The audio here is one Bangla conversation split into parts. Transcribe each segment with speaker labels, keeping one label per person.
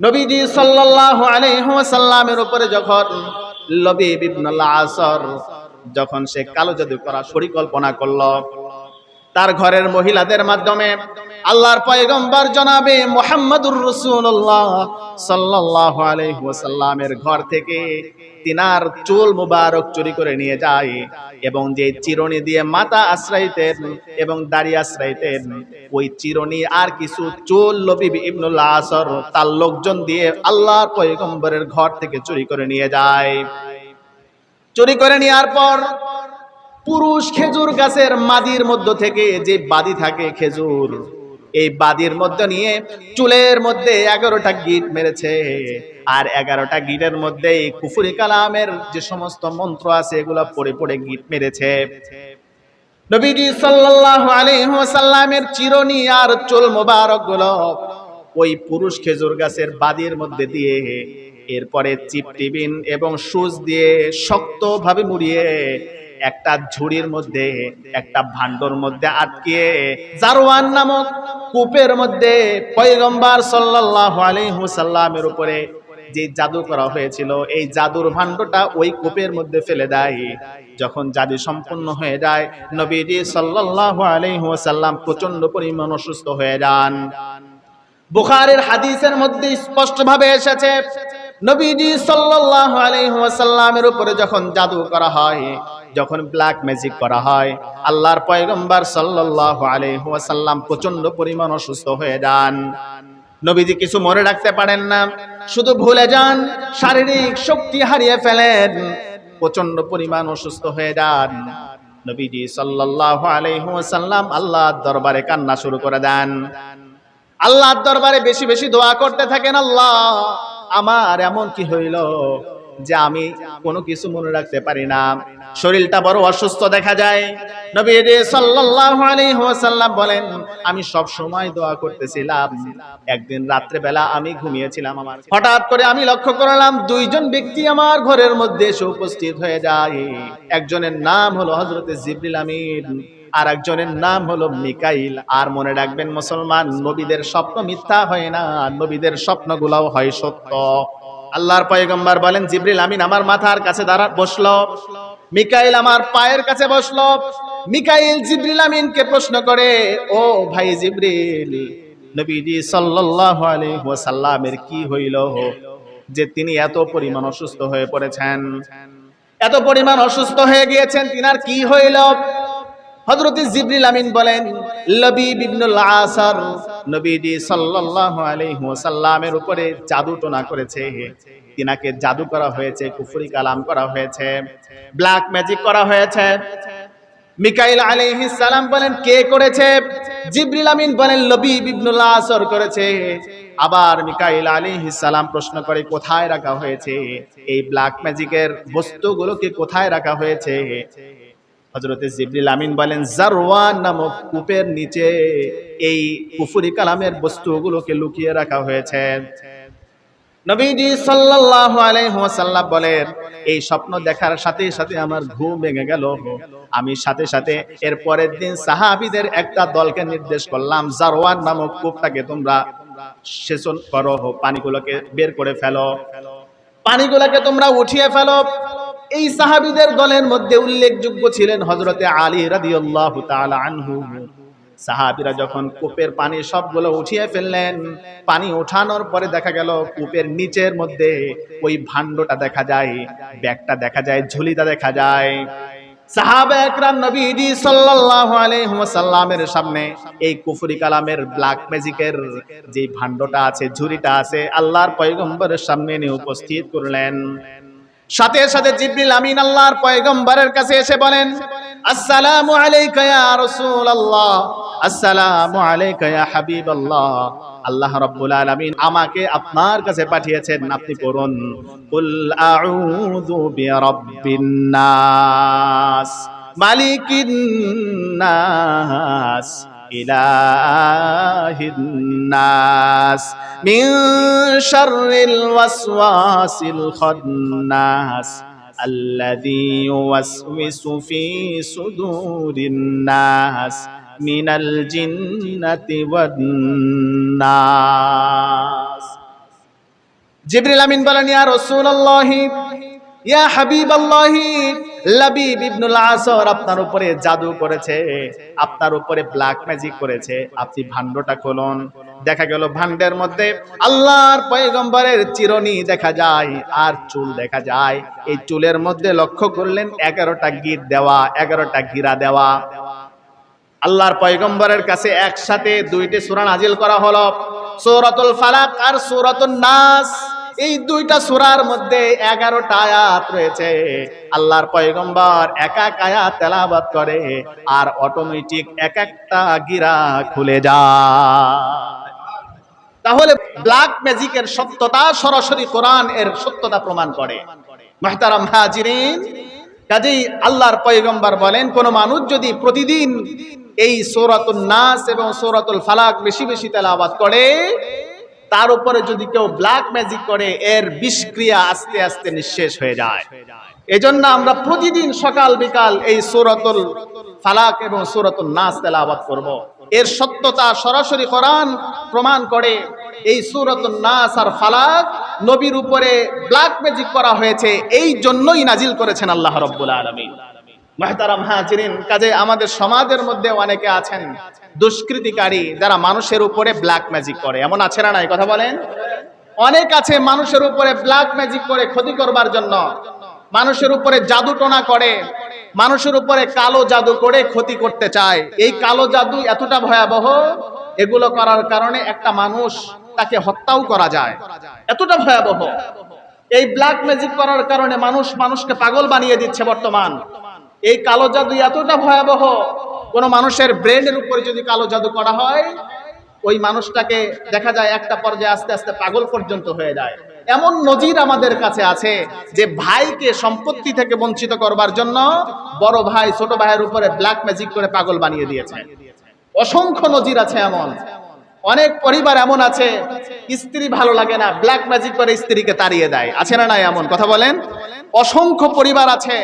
Speaker 1: নবীজি সাল্লাল্লাহু আলাইহি ওয়াসাল্লামের উপরে যখন লবিব ইবনুল আসর যখন সে কালো জাদু করার পরিকল্পনা করল, তার ঘরের মহিলাদের মাধ্যমে আল্লাহর পয়গম্বর জনাবে মোহাম্মদুর রসুল্লাহ সাল্লাহ আলহিহাসাল্লামের ঘর থেকে তিনার চুল মুবারক চুরি করে নিয়ে যায় এবং যে চিরনি দিয়ে মাথা আশ্রাইতেন এবং দাড়ি আশ্রাইতেন ওই চিরনি আর কিছু চুল লবিব ইবনুল্লাহ আসর, তার লোকজন দিয়ে আল্লাহর পয়গম্বরের ঘর থেকে চুরি করে নিয়ে যায়। চুরি করে নেওয়ার পর পুরুষ খেজুর গাছের মাদির মধ্য থেকে যে বাদি থাকে খেজুর এই বাদির মধ্যে নিয়ে চুলের মধ্যে এগারোটা গিট মেরেছে। আর এগারোটা গিটের মধ্যে কুফুরি কালামের যে সমস্ত মন্ত্র আছে, এগুলো পড়ে পড়ে গিট মেরেছে। নবীজি সাল্লাল্লাহু আলাইহি ওয়াসাল্লামের চিরনি আর চুল মোবারকগুলো ওই পুরুষ খেজুর গাছের বাদির মধ্যে দিয়ে এরপরে চিপ টিবিন এবং সুচ দিয়ে শক্তভাবে মুড়িয়ে একটা ঝুড়ির মধ্যে, একটা ভান্ডর মধ্যে আটকে জারওয়ান নামক কূপের মধ্যে পয়গম্বর ওয়াসাল্লামের উপরে যে জাদু করা হয়েছিল, এই জাদুর ভাণ্ডটা ওই কূপের মধ্যে ফেলে দেয়। যখন জাদু সম্পূর্ণ হয়ে যায়, নবীজি সাল্লাল্লাহু আলাইহি ওয়াসাল্লাম প্রচণ্ড পরিমাণ অসুস্থ হয়ে যান। বুখারের হাদিসের মধ্যে স্পষ্টভাবে এসেছে, নবীজি সাল্লাল্লাহু আলাইহি ওয়াসাল্লামের উপরে যখন জাদু করা হয় যখন ব্ল্যাক ম্যাজিক করা হয়, আল্লাহর পয়গম্বর সাল্লাল্লাহু আলাইহি ওয়াসাল্লাম প্রচণ্ড পরিমাণ অসুস্থ হয়ে যান। নবীজি কিছু মনে রাখতে পারেন না, শুধু ভুলে যান, শারীরিক শক্তি হারিয়ে ফেলেন প্রচণ্ড পরিমাণ অসুস্থ হয়ে যান। নবীজি সাল্লাল্লাহু আলাইহি ওয়াসাল্লাম আল্লাহর দরবারে কান্না শুরু করে দেন। আল্লাহর দরবারে বেশি বেশি দোয়া করতে থাকেন আল্লাহ, আমার এমন কি হইল? যে আমি কোনো কিছু মনে রাখতে পারি না। শরীরটা বড় অসুস্থ দেখা যায়। নবী সাল্লাল্লাহু আলাইহি ওয়াসাল্লাম বলেন, আমি সব সময় দোয়া করতেছিলাম। একদিন রাত্রে বেলা আমি ঘুমিয়েছিলাম আমার। হঠাৎ করে আমি লক্ষ্য করলাম, দুইজন ব্যক্তি আমার ঘরের মধ্যে এসে উপস্থিত হয়ে যায়। একজনের নাম হলো হযরতে জিবরিল আমিন আর একজনের নাম হলো মিকাইল। আর মনে রাখবেন, মুসলমান, নবীদের স্বপ্ন মিথ্যা হয় না। নবীদের স্বপ্নগুলাও হয় সত্য। আল্লাহর পয়গম্বর বলেন, জিবরিল আমিন আমার মাথার কাছে দাঁড়া বসল। মিকাইল আমার পায়ের কাছে বসল। মিকাইল জিবরিল আমিনকে প্রশ্ন করে, ও ভাই জিবরিল, নবীজি সাল্লাল্লাহু আলাইহি ওয়াসাল্লামের কি হইল যে তিনি এত পরিমাণ অসুস্থ হয়ে পড়েছেন? এত পরিমাণ অসুস্থ হয়ে গিয়েছেন, তিনার কি হইল? হযরতে জিবরিল আমিন বলেন, লবিব ইবনুল আসার নবীজি সাল্লাল্লাহু আলাইহি ওয়াসাল্লামের উপরে জাদু টোনা করেছে। তিনাকে জাদু করা হয়েছে, কুফরি কালাম করা হয়েছে, ব্ল্যাক ম্যাজিক করা হয়েছে। মিকাইল আলাইহিস সালাম বলেন, কে করেছে? জিবরিল আমিন বলেন লবিব ইবনুল আসর করেছে। আবার মিকাইল আলাইহিস সালাম প্রশ্ন করে, কোথায় রাখা হয়েছে? এই ব্ল্যাক ম্যাজিকের বস্তুগুলোকে কোথায় রাখা হয়েছে? হজরতে জিবরিল আমিন বলেন জারওয়ান নামক কূপের নিচে এই কুফুরি কালামের বস্তুগুলোকে লুকিয়ে রাখা হয়েছে। নবীজি সাল্লাল্লাহু আলাইহি ওয়াসাল্লাম বলেন, এই স্বপ্ন দেখার সাথে সাথে আমার ঘুম ভেঙে গেল। আমি সাথে সাথে এর পরের দিন সাহাবীদের একটা দলকে নির্দেশ করলাম জারওয়ান নামক কূপটাকে তোমরা সেচন করো, পানিগুলোকে বের করে ফেলো। পানিগুলোকে তোমরা উঠিয়ে ফেলো। এই সাহাবীদের দলের মধ্যে উল্লেখযোগ্য ছিলেন হজরতে আলী রাদিয়াল্লাহু আনহু। সাহাবিরা যখন কূপের পানি সবগুলো উঠিয়ে ফেললেন, পানি ওঠানোর পরে দেখা গেল কূপের নিচের মধ্যে ওই ভাণ্ডটা দেখা যায়, ব্যাগটা দেখা যায়, ঝুলিটা দেখা যায়। সামনে এই ম্যাজিকের যে ভাণ্ডটা আছে ঝুরিটা আছে, আল্লাহর পয়গম্বরের সামনে নিয়ে উপস্থিত করলেন। সাথে সাথে জিবরিল আমিন আল্লাহর পয়গম্বরের কাছে এসে বলেন, আসসালামু আলাইকা ইয়া রাসূলুল্লাহ, আসসালামু আলাইকা ইয়া হাবিবাল্লাহ। আল্লাহ রাব্বুল আলামিন আমাকে আপনার কাছে পাঠিয়েছেন, আপনি পড়ুন, কুল আউযু বিরাব্বিন নাস, মালিকিন নাস। إله الناس من شر الوسواس الخناس الذي يوسوس في صدور الناس من الجنة والناس جبريل أمين بلن يا رسول الله يا حبيب الله লাবিব ইবনুল আসর আপনার উপরে জাদু করেছে, আপনার উপরে ব্ল্যাক ম্যাজিক করেছে, আপনি ভান্ডটা খুলুন। দেখা গেল ভান্ডের মধ্যে আল্লাহর পয়গম্বরের চিরনি দেখা যায় আর চুল দেখা যায়। এই চুলের মধ্যে লক্ষ্য করলেন এগারোটা গিট দেওয়া, এগারোটা গিরা দেওয়া। আল্লাহর পয়গম্বরের কাছে একসাথে দুইটি সূরা নাজিল করা হলো, সূরাতুল ফালাক আর সূরাতুন নাস। এই দুইটা সূরার মধ্যে 11টা আয়াত রয়েছে। আল্লাহর পয়গম্বর এক এক আয়াত তেলাওয়াত করে আর অটোমেটিক এক একটা গিরা খুলে যায়। তাহলে ব্ল্যাক ম্যাজিকের সত্যতা সরাসরি কোরআন এর সত্যতা প্রমাণ করে। মাহতারাম হাজিরিন, কাজেই আল্লাহর পয়গম্বর বলেন, কোন মানুষ যদি প্রতিদিন এই সৌরাতুল নাস এবং সৌরাতুল ফালাক বেশি বেশি তেলাওয়াত করে তার উপরে যদি কেউ ব্ল্যাক ম্যাজিক করে, এর বিষক্রিয়া আস্তে আস্তে নিঃশেষ হয়ে যায় এজন্য আমরা প্রতিদিন সকাল বিকাল এই সৌরাতুল ফালাক এবং সৌরাতুল নাস তেলাওয়াত করব। এর সত্যতা সরাসরি কোরআন প্রমাণ করে, এই সূরাতুন নাস আর ফালাক নবীর উপরে ব্ল্যাক ম্যাজিক করা হয়েছে, এই জন্যই নাজিল করেছেন আল্লাহ রাব্বুল আলামিন মাহতারাম হাজিরিন, কাজে আমাদের সমাজের মধ্যে অনেকে আছেন দুষ্কৃতিকারী যারা মানুষের উপরে ব্ল্যাক ম্যাজিক করে। এমন আছে না নাই? কথা বলেন? অনেক আছে মানুষের উপরে ব্ল্যাক ম্যাজিক করে ক্ষতি করবার জন্য। মানুষের উপরে জাদু টোনা করে। মানুষের উপরে কালো জাদু করে ক্ষতি করতে চায়। এই কালো জাদু এতটা ভয়াবহ, এগুলো করার কারণে একটা মানুষ তাকে হত্যাও করা যায়। এতটা ভয়াবহ। এই ব্ল্যাক ম্যাজিক করার কারণে মানুষ মানুষকে পাগল বানিয়ে দিচ্ছে বর্তমান। এই কালো জাদু এতটা ভয়াবহ, কোন মানুষের ব্রেনের উপরে যদি কালো জাদু করা হয়, ওই মানুষটাকে দেখা যায় একটা পর্যায়ে আস্তে আস্তে পাগল পর্যন্ত হয়ে যায়। এমন নজির আমাদের কাছে আছে যে ভাইকে সম্পত্তি থেকে বঞ্চিত করবার জন্য বড় ভাই ছোট ভাইয়ের উপরে ব্ল্যাক ম্যাজিক করে পাগল বানিয়ে দিয়েছে। অসংখ্য নজির আছে এমন। অনেক পরিবার এমন আছে, স্ত্রী ভালো লাগে না ব্ল্যাক ম্যাজিক করে স্ত্রীকে তাড়িয়ে দেয়। আছে না নাই এমন? কথা বলেন? অসংখ্য পরিবার আছে।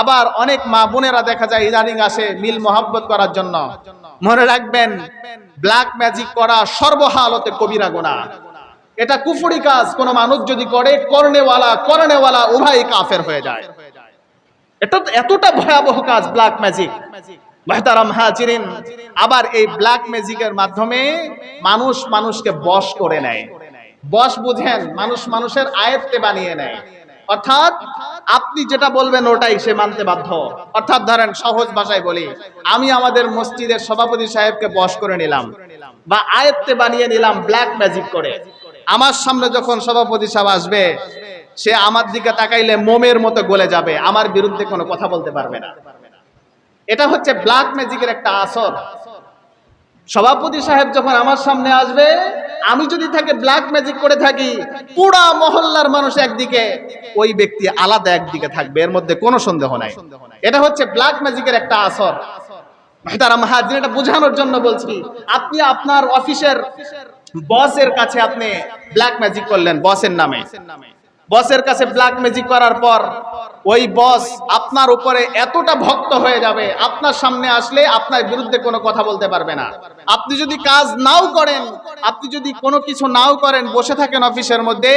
Speaker 1: আবার অনেক মা বোনেরা দেখা যায় ইদানিং আসে মিল মোহাব্বত করার জন্য। মনে রাখবেন ব্ল্যাক ম্যাজিক করা সর্বহালতে কবিরা গোনা। এটা কুফুরি কাজ, কোন মানুষ যদি করে, করনেওয়ালা করনেওয়ালা উভয় কাফের হয়ে যায়। এটা এতটা ভয়াবহ কাজ ব্ল্যাক ম্যাজিক মেহতারাম হাজিরিন, আবার এই ব্ল্যাক ম্যাজিকের মাধ্যমে মানুষ মানুষকে বশ করে নেয়। বশ বুঝেন, মানুষ মানুষের আয়ত্তে বানিয়ে নেয়। অর্থাৎ আপনি যেটা বলবেন ওটাই সে মানতে বাধ্য। অর্থাৎ ধরেন, সহজ ভাষায় বলি, আমি আমাদের মসজিদের সভাপতি সাহেবকে বশ করে নিলাম বা আয়ত্তে বানিয়ে নিলাম ব্ল্যাক ম্যাজিক করে। আমার সামনে যখন সভাপতি সাহেব আসবে, সে আমার দিকে তাকাইলে মোমের মতো গলে যাবে, আমার বিরুদ্ধে কোনো কথা বলতে পারবে না। এটা হচ্ছে ব্ল্যাক ম্যাজিকের একটা আসর। সভাপতি সাহেব যখন আমার সামনে আসবে, আমি যদি তাকে ব্ল্যাক ম্যাজিক করে থাকি, পুরা মহল্লার মানুষ একদিকে, ওই ব্যক্তি আলাদা একদিকে থাকবে, এর মধ্যে কোনো সন্দেহ নাই। এটা হচ্ছে ব্ল্যাক ম্যাজিকের একটা আসর। তারা মাহাজিন, এটা বোঝানোর জন্য বলছি, আপনি আপনার অফিসের বসের কাছে আপনি ব্ল্যাক ম্যাজিক করলেন, বসের নামে। বসের কাছে ব্ল্যাক ম্যাজিক করার পর, ওই বস আপনার উপরে এতটা ভক্ত হয়ে যাবে, আপনার সামনে আসলে আপনার বিরুদ্ধে কোনো কথা বলতে পারবে না। আপনি যদি কাজ নাও করেন, আপনি যদি কোনো কিছু নাও করেন, বসে থাকেন অফিসের মধ্যে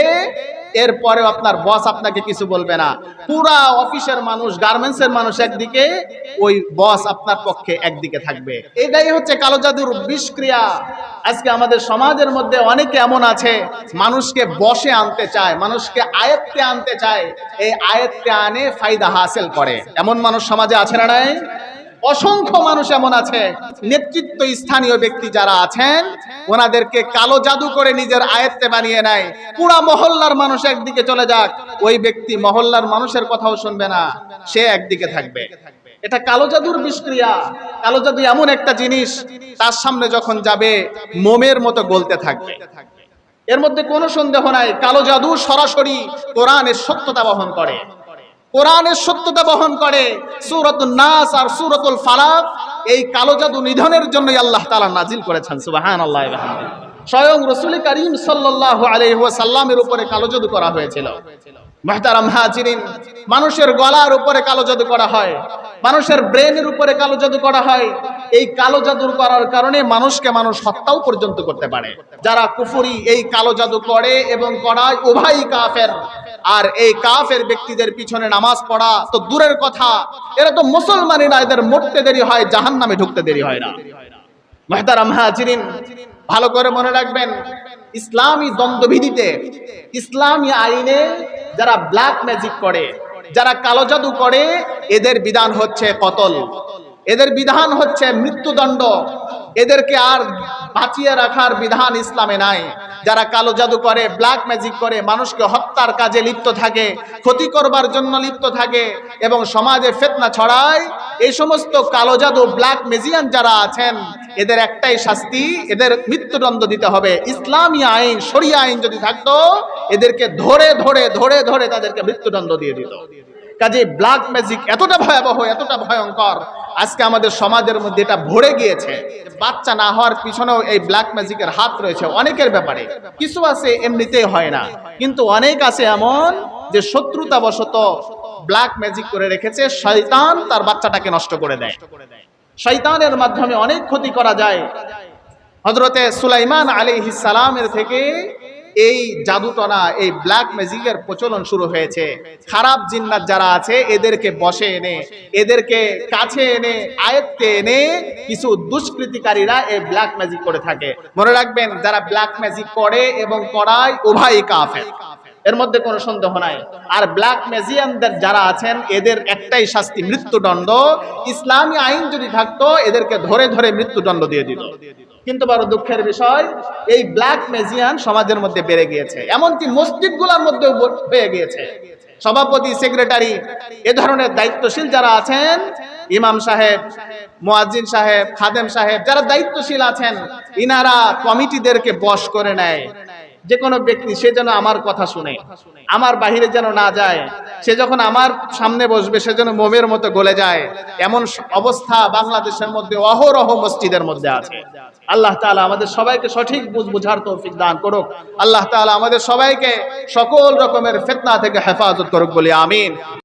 Speaker 1: এরপরেও আপনার বস আপনাকে কিছু বলবে না। পুরা অফিসের মানুষ, গার্মেন্টসের মানুষ একদিকে, ওই বস আপনার পক্ষে একদিকে থাকবে। এটাই হচ্ছে কালো জাদুর বিষক্রিয়া। আজকে আমাদের সমাজের মধ্যে অনেকে এমন আছে, মানুষকে বসে আনতে চায়, মানুষকে আয়ত্তে আনতে চায়। এই আয়ত্তে আনে, ফায়দা হাসিল করে। এমন মানুষ সমাজে আছে না নাই? অসংখ্য মানুষ এমন আছে, নেতৃত্ব স্থানীয় ব্যক্তি যারা আছেন, ওনাদেরকে কালো জাদু করে নিজের আয়ত্তে বানিয়ে নেয়। পুরা মহল্লার মানুষ একদিকে চলে যাক, ওই ব্যক্তি মহল্লার মানুষের কথাও শুনবে না, সে একদিকে থাকবে। এটা কালো জাদুর বিষক্রিয়া। কালো জাদু এমন একটা জিনিস, তার সামনে যখন যাবে, মোমের মতো গলতে থাকবে। এর মধ্যে কোনো সন্দেহ নাই, কালো জাদু সরাসরি কোরআনের সত্যতা বহন করে। কোরআনের সত্যতা বহন করে। সুরতুল নাস আর সুরতুল ফালাক এই কালো জাদু নিধনের জন্যই আল্লাহ তালা নাজিল করেছেন সুবাহান আল্লাহ স্বয়ং রসুল করিম সাল্লাল্লাহু আলাইহি ওয়াসাল্লামের উপরে কালো জাদু করা হয়েছিল। মানুষের গলার উপরে কালো জাদু করা হয়, মানুষের ব্রেনের উপরে কালো জাদু করা হয়। এই কালো জাদুর করার কারণে মানুষকে মানুষ হত্যাও পর্যন্ত করতে পারে। যারা কুফুরি এই কালো জাদু করে এবং করায় উভয় কাফের। আর এই কাফের ব্যক্তিদের পিছনে নামাজ পড়া তো দূরের কথা। এরা তো মুসলমানই না, এদের মরতে দেরি হয় জাহান নামে ঢুকতে দেরি হয় না। ভালো করে মনে রাখবেন, ইসলামী দ্বন্দ্ববিধিতে, ইসলামী আইনে যারা ব্ল্যাক ম্যাজিক করে, যারা কালো জাদু করে, এদের বিধান হচ্ছে কতল। এদের বিধান হচ্ছে মৃত্যুদণ্ড। এদেরকে আর বাঁচিয়ে রাখার বিধান ইসলামে নাই। যারা কালো জাদু করে ব্ল্যাক ম্যাজিক করে, মানুষকে হত্যার কাজে লিপ্ত থাকে, ক্ষতি করবার জন্য লিপ্ত থাকে এবং সমাজে ফেতনা ছড়ায়, এই সমস্ত কালো জাদু ব্ল্যাক ম্যাজিয়ান যারা আছেন, এদের একটাই শাস্তি, এদের মৃত্যুদণ্ড দিতে হবে। ইসলামী আইন, শরিয়া আইন যদি থাকতো, এদেরকে ধরে ধরে ধরে ধরে তাদেরকে মৃত্যুদণ্ড দিয়ে দিত। কাজে ব্ল্যাক ম্যাজিক এতটা ভয়াবহ, এতটা ভয়ঙ্কর আজকে আমাদের সমাজের মধ্যে এটা ভরে গিয়েছে বাচ্চা না হওয়ার পিছনেও এই ব্ল্যাক ম্যাজিকের হাত রয়েছে অনেকের ব্যাপারে। কিছু আছে এমনিতেই হয় না। কিন্তু অনেক আছে এমন যে শত্রুতা বশত ব্ল্যাক ম্যাজিক করে রেখেছে, শয়তান তার বাচ্চাটাকে নষ্ট করে দেয়। শয়তানের মাধ্যমে অনেক ক্ষতি করা যায়। হজরতে সুলাইমান আলী সালামের থেকে এই জাদুটনা, এই ব্ল্যাক ম্যাজিকের প্রচলন শুরু হয়েছে। খারাপ জিন্নাত যারা আছে, এদেরকে বসে এনে, এদেরকে কাছে এনে, আয়ত্তে এনে কিছু দুষ্কৃতিকারীরা এই ব্ল্যাক ম্যাজিক করে থাকে। মনে রাখবেন, যারা ব্ল্যাক ম্যাজিক করে এবং করায় উভয়ই কাফের। এর মধ্যে কোনো সন্দেহ নাই। আর ব্ল্যাক ম্যাজিয়ানদের যারা আছেন, এদের একটাই শাস্তি, মৃত্যুদণ্ড। ইসলামী আইন যদি থাকতো, এদেরকে ধরে ধরে মৃত্যুদণ্ড দিয়ে দিত। কিন্তু বড় দুঃখের বিষয়, এই ব্ল্যাক ম্যাজিয়ান সমাজের মধ্যে বেড়ে গিয়েছে। এমনকি মসজিদগুলোর মধ্যেও হয়ে গিয়েছে। সভাপতি সেক্রেটারি এ ধরনের দায়িত্বশীল যারা আছেন, ইমাম সাহেব, মুয়াজ্জিন সাহেব, খাদেম সাহেব, যারা দায়িত্বশীল আছেন, ইনারা কমিটিদেরকে বশ করে নেয়। যে কোনো ব্যক্তি, সে যেন আমার কথা শুনে, আমার বাহিরে যেন না যায়, সে যখন আমার সামনে বসবে, সে যেন মোমের মতো গলে যায়, এমন অবস্থা বাংলাদেশের মধ্যে, অহরহ মসজিদের মধ্যে আছে। আল্লাহ তালা আমাদের সবাইকে সঠিক বুঝ বুঝার তৌফিক দান করুক। আল্লাহ তালা আমাদের সবাইকে সকল রকমের ফেতনা থেকে হেফাজত করুক বলি, আমিন।